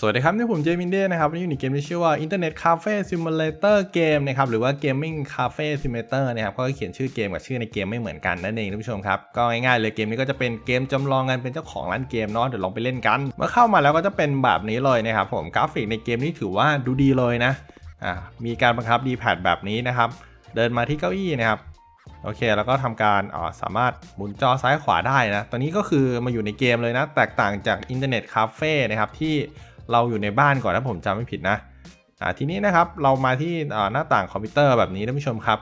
สวัสดีครับ นี่ผมเจมินเด้นะครับนนี้อยู่ในเกมที่ชื่อว่า Internet Cafe Simulator Game นะครับหรือว่า Gaming Cafe Simulator นะครับก็เขียนชื่อเกมกับชื่อในเกมไม่เหมือนกันนั่นเองท่านผู้ชมครับก็ง่ายๆเลยเกมนี้ก็จะเป็นเกมจำลองกันเป็นเจ้าของร้านเกมเนาะเดี๋ยวลองไปเล่นกัน เมื่อเข้ามาแล้วก็จะเป็นแบบนี้เลยนะครับผมกราฟิกในเกมนี้ถือว่าดูดีเลยนะอ่ามีการบังคับดีแพดแบบนี้นะครับ เดินมาที่เก้าอี้นะครับโอเค แล้วก็ทำการอ๋อสามารถหมุนจอซ้ายขวาได้นะตอนนี้ก็คือมาอยู่ในเกมเลยนะ แตกต่างจากอินเทอร์เน็ตคาเฟ่นะครับที่ เราอยู่ในบ้านก่อนถ้าผมจำไม่ผิดนะทีนี้นะครับเรามาที่หน้าต่างคอมพิวเตอร์แบบนี้ท่านผู้ชมครับ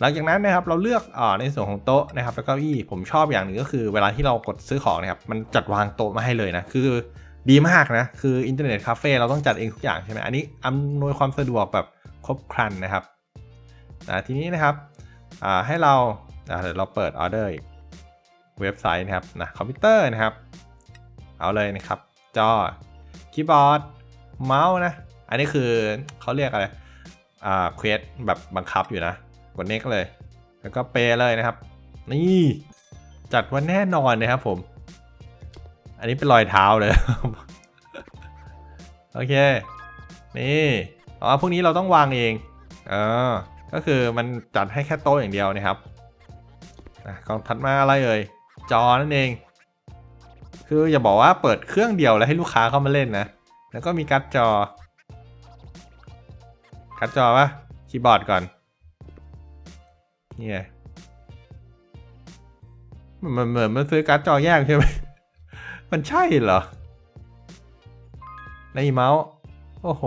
หลังจากนั้นนะครับเราเลือกอในส่วนของโต๊ะนะครับแล้วก็อี้ผมชอบอย่างหนึ่งก็คือเวลาที่เรากดซื้อของนะครับมันจัดวางโต๊ะมาให้เลยนะคือดีมากนะคืออินเทอร์เน็ตคาเฟ่เราต้องจัดเองทุกอย่างใช่ไหมอันนี้อำนวยความสะดวกแบบครบครันนะครับทีนี้นะครับให้เราเดี๋ยวเราเปิดออเดอร์เว็บไซต์นะครับนะคอมพิวเตอร์นะครับ เอาเลยนะครับ จอ คีย์บอร์ดเมาส์นะ อันนี้คือเขาเรียกอะไร อ่าเควสแบบบังคับอยู่นะกดเน็กเลย แล้วก็เปย์เลยนะครับ นี่จัดว่าแน่นอนนะครับผม อันนี้เป็นรอยเท้าเลย โอเค นี่อ๋อพวกนี้เราต้องวางเองเออก็คือมันจัดให้แค่โต๊ะอย่างเดียวนะครับอะกองถัดมาอะไรเอ่ยจอนั่นเอง คืออย่าบอกว่าเปิดเครื่องเดียวแล้วให้ลูกค้าเข้ามาเล่นนะ แล้วก็มีการ์ดจอ การ์ดจอปะคีย์บอร์ดก่อน เนี่ไงมันมันเหมือนมันซื้อการ์ดจอแยกใช่ไหม มันใช่เหรอ ในเมาส์ โอ้โห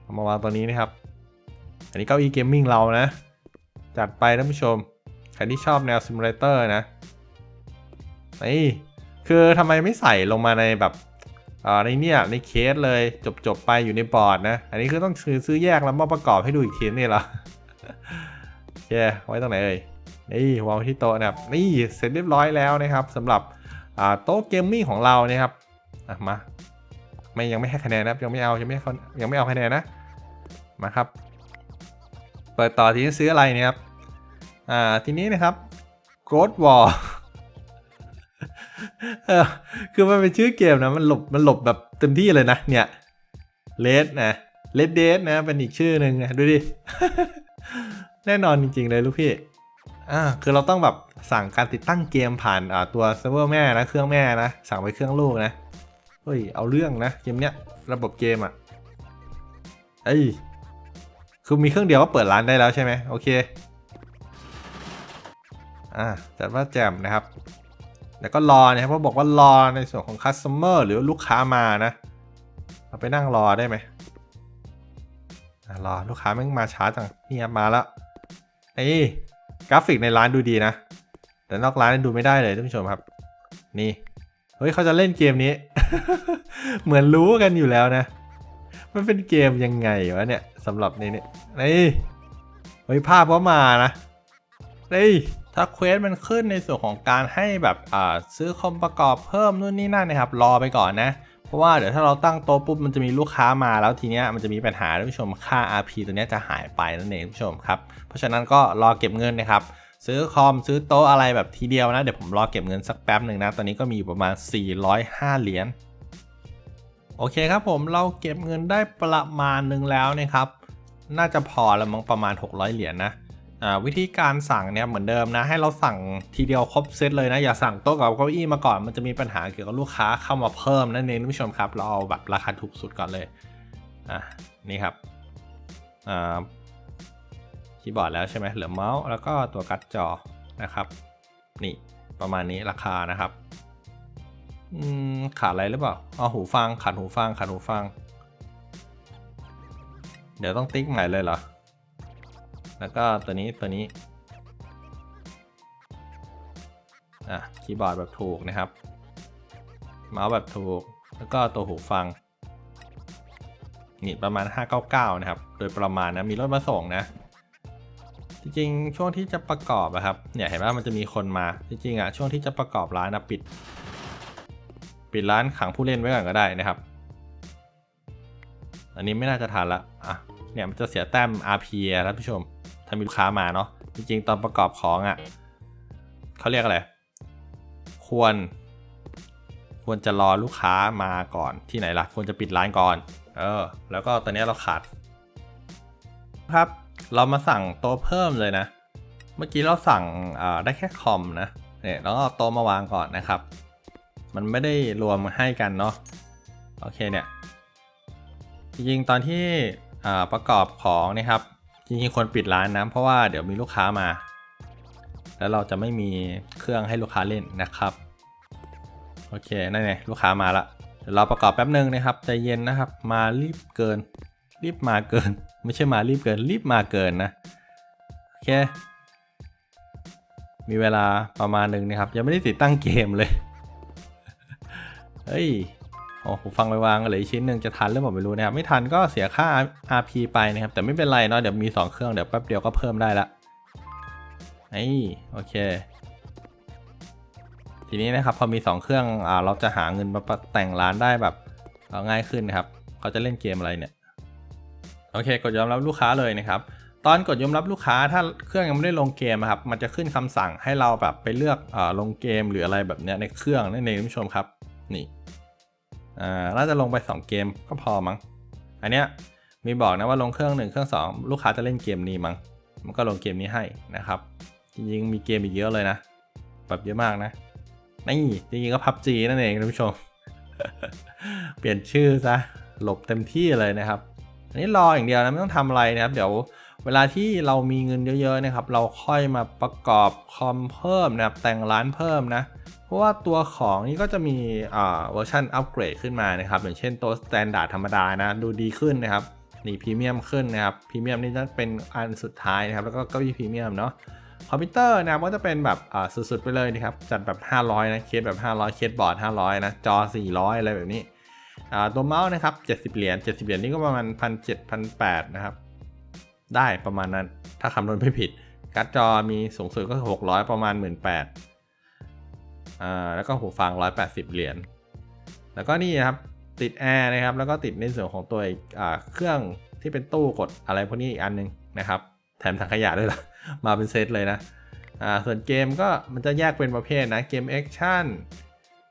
เอามาวางตัวนี้นะครับ อันนี้เก้าอี้เกมมิ่งเรานะ จัดไปท่านผู้ชม ใครที่ชอบแนวซิมูเลเตอร์นะนี่คือทำไมไม่ใส่ลงมาในแบบ ในเนี่ยในเคสเลยจบจบไปอยู่ในบอร์ดนะ อันนี้คือต้องซื้อซื้อแยกแล้วมาประกอบให้ดูอีกทีนี่เหรอโอเคไว้ตรงไหนเอ่ยนี่วางที่โต๊ะนะครับนี่เสร็จเรียบร้อยแล้วนะครับสำหรับโต๊ะเกมมิ่งของเรานะครับมาไม่ยังไม่ให้คะแนนนะครับยังไม่เอายังไม่เขายังไม่เอาคะแนนนะมาครับเปิดต่อทีนี้ซื้ออะไรเนี่ยครับอ่าทีนี้นะครับ Growth Wall เออคือมันเป็นชื่อเกมนะมันหลบมันหลบแบบเต็มที่เลยนะ เนี่ยเลดนะเลดเดสนะเป็นอีกชื่อหนึ่งนะดูดิ แน่นอนจริง ๆ เลยลูกพี่อ่าคือเราต้องแบบสั่งการติดตั้งเกมผ่านอ่าตัวเซิร์ฟเวอร์แม่นะเครื่องแม่นะสั่งไปเครื่องลูกนะเฮ้ยเอาเรื่องนะเกมเนี้ยระบบเกมอะเอ้ยคือมีเครื่องเดียวก็เปิดร้านได้แล้วใช่ไหมโอเคอ่าจัดว่าแจมนะครับ แล้วก็รอนะครับเพราะบอกว่ารอในส่วนของคัสเตอร์หรือลูกค้ามานะเราไปนั่งรอได้ไหมรอลูกค้าแม่งมาช้าจังนี่มาแล้วไอ้กราฟิกในร้านดูดีนะ แต่นอกร้านดูไม่ได้เลยท่านผู้ชมครับ นี่เฮ้ยเขาจะเล่นเกมนี้ เหมือนรู้กันอยู่แล้วนะ มันเป็นเกมยังไงวะเนี่ยสำหรับในนี้นี่เฮ้ยภาพก็มานะนี่ ถ้าเควสมันขึ้นในส่วนของการให้แบบซื้อคอมประกอบเพิ่มนู่นนี่นั่นนะครับ รอไปก่อนนะ เพราะว่าเดี๋ยวถ้าเราตั้งโต๊ะปุ๊บมันจะมีลูกค้ามาแล้วทีเนี้ยมันจะมีปัญหาท่านผู้ชมค่า RP ตัวเนี้ยจะหายไปนั่นเองท่านผู้ชมครับ เพราะฉะนั้นก็รอเก็บเงินนะครับซื้อคอมซื้อโต๊ะอะไรแบบทีเดียวนะ เดี๋ยวผมรอเก็บเงินสักแป๊บหนึ่งนะ ตอนนี้ก็มีอยู่ประมาณ 405 เหรียญโอเคครับผมเราเก็บเงินได้ประมาณหนึ่งแล้วนะครับ น่าจะพอแล้วมั้งประมาณ 600 เหรียญนะ วิธีการสั่งเนี่ยเหมือนเดิมนะให้เราสั่งทีเดียวครบเซตเลยนะอย่าสั่งโต๊ะกับเก้าอี้มาก่อนมันจะมีปัญหาเกี่ยวกับลูกค้าเข้ามาเพิ่มนั่นเองท่านผู้ชมครับ เราเอาแบบราคาถูกสุดก่อนเลยอะนี่ครับอ่าคีย์บอร์ดแล้วใช่ไหมเหลือเมาส์แล้วก็ตัวการ์ดจอนะครับ นี่ประมาณนี้ราคานะครับอืมขาดอะไรหรือเปล่าอ๋อหูฟังขาดหูฟังขาดหูฟัง เดี๋ยวต้องติ๊กใหม่เลยเหรอ แล้วก็ตัวนี้ตัวนี้อะคีย์บอร์ดแบบถูกนะครับ เมาส์แบบถูก แล้วก็ตัวหูฟัง นี่ประมาณ 599 นะครับ โดยประมาณนะ มีรถมาส่งนะ จริงๆ ช่วงที่จะประกอบอะครับ เนี่ยเห็นว่ามันจะมีคนมา จริงๆอะช่วงที่จะประกอบร้านนะปิด ปิดร้านขังผู้เล่นไว้ก่อนก็ได้นะครับ อันนี้ไม่น่าจะทันละ อะ เนี่ยมันจะเสียแต้ม RP อะท่านผู้ชม ถ้ามีลูกค้ามาเนาะจริงๆตอนประกอบของอะ่ะเขาเรียกอะไร ควร ควรจะรอลูกค้ามาก่อนที่ไหนล่ะ ควรจะปิดร้านก่อน เออ แล้วก็ตอนนี้เราขาด ครับ เรามาสั่งโต๊ะเพิ่มเลยนะ เมื่อกี้เราสั่งได้แค่คอมนะเนี่ยแล้วก็เอาโต๊ะมาวางก่อนนะครับ มันไม่ได้รวมให้กันเนาะโอเคเนี่ยจริงๆตอนที่ ประกอบของนะครับจริงๆควรปิดร้านนะเพราะว่าเดี๋ยวมีลูกค้ามา แล้วเราจะไม่มีเครื่องให้ลูกค้าเล่นนะครับโอเคนั่นไงลูกค้ามาละเดี๋ยวเราประกอบแป๊บนึงนะครับใจเย็นนะครับ มารีบเกิน รีบมาเกิน ไม่ใช่มารีบเกิน รีบมาเกินนะโอเคมีเวลาประมาณหนึ่งนะครับ ยังไม่ได้ติดตั้งเกมเลย เฮ้ย โอ้ผมฟังไปวางเหลยชิ้นหนึ่งจะทันหรือเปล่าไม่รู้นะครับ ไม่ทันก็เสียค่า RP ไปนะครับ แต่ไม่เป็นไรเนาะเดี๋ยวมี 2 เครื่องเดี๋ยวแป๊บเดียวก็เพิ่มได้ละไอ้โอเค ทีนี้นะครับพอมี 2 เครื่องอ่าเราจะหาเงินมาแต่งร้านได้แบบง่ายขึ้นนะครับเขาจะเล่นเกมอะไรเนี่ยโอเค กดยอมรับลูกค้าเลยนะครับตอนกดยอมรับลูกค้าถ้าเครื่องยังไม่ได้ลงเกมครับมันจะขึ้นคำสั่งให้เราแบบไปเลือกอลงเกมหรืออะไรแบบเนี้ยในเครื่องนั่นเองท่านผู้ชมครับนี่ น่าจะลงไป 2 เกมก็พอมั้ง อันเนี้ยมีบอกนะว่าลงเครื่อง 1 เครื่อง 2 ลูกค้าจะเล่นเกมนี้มั้ง มันก็ลงเกมนี้ให้นะครับ จริงๆมีเกมอีกเยอะเลยนะ แบบเยอะมากนะ นี่จริงๆก็พับจีนั่นเองท่านผู้ชม เปลี่ยนชื่อซะ หลบเต็มที่เลยนะครับ อันนี้รออย่างเดียวนะไม่ต้องทำอะไรนะครับ เดี๋ยว เวลาที่เรามีเงินเยอะๆนะครับ เราค่อยมาประกอบคอมเพิ่มนะครับ แต่งร้านเพิ่มนะ เพราะว่าตัวของนี้ก็จะมีอ่าเวอร์ชันอัปเกรดขึ้นมานะครับ อย่างเช่นตัวสแตนดาร์ดธรรมดานะ ดูดีขึ้นนะครับ นี่พรีเมียมขึ้นนะครับ พรีเมียมนี่จะเป็นอันสุดท้ายนะครับ แล้วก็เก้าอี้พรีเมียมเนาะ คอมพิวเตอร์นะครับก็จะเป็นแบบอ่าสุดๆไปเลยนะครับ จัดแบบ 500 นะ เคสแบบ 500 เคสบอร์ด 500 นะ จอ 400 อะไรแบบนี้อ่าตัวเมาส์นะครับ 70 เหรียญ 70 เหรียญนี่ก็ประมาณ 1,700 1,800 นะครับ ได้ประมาณนั้น ถ้าคำนวณไม่ผิด การ์ดจอมีสูงสุดก็600 ประมาณ 18,000อ่าแล้วก็หูฟัง 180 เหรียญแล้วก็นี่นะครับติดแอร์นะครับ แล้วก็ติดในส่วนของตัวอ่าเครื่องที่เป็นตู้กดอะไรพวกนี้อีกอันหนึงนะครับ แถมถังขยะด้วยล่ะ มาเป็นเซตเลยนะอ่าส่วนเกมก็มันจะแยกเป็นประเภทนะ เกมแอคชั่น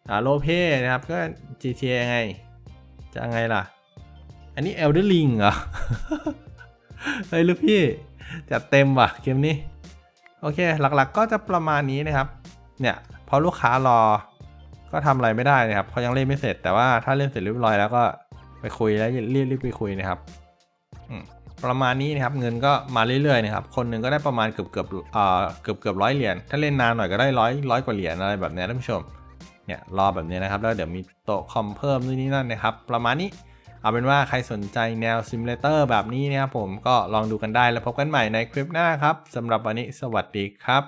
อ่าโลเพนะครับ ก็ GTA ไง จะไงล่ะ อันนี้ Elder Ring เหรอ เฮ้ยลูกพี่จัดเต็มว่ะเกมนี้ โอเคหลักๆก็จะประมาณนี้นะครับ เนี่ยพอลูกค้ารอก็ทำอะไรไม่ได้นะครับเขายังเล่นไม่เสร็จ แต่ว่าถ้าเล่นเสร็จเรียบร้อยแล้วก็ไปคุยแล้วรีบรีบไปคุยนะครับประมาณนี้นะครับเงินก็มาเรื่อยๆนะครับคนหนึ่งก็ได้ประมาณเกือบเกือบเอ่อเกือบเกือบร้อยเหรียญถ้าเล่นนานหน่อยก็ได้ร้อยร้อยกว่าเหรียญอะไรแบบนี้ท่านผู้ชมเนี่ยรอแบบนี้นะครับแล้วเดี๋ยวมีโต๊ะคอมเพิ่มนู่นนี่นั่นนะครับ ประมาณนี้ เอาเป็นว่าใครสนใจแนวซิมูเลเตอร์แบบนี้นะครับผมก็ลองดูกันได้แล้วพบกันใหม่ในคลิปหน้าครับสำหรับวันนี้สวัสดีครับ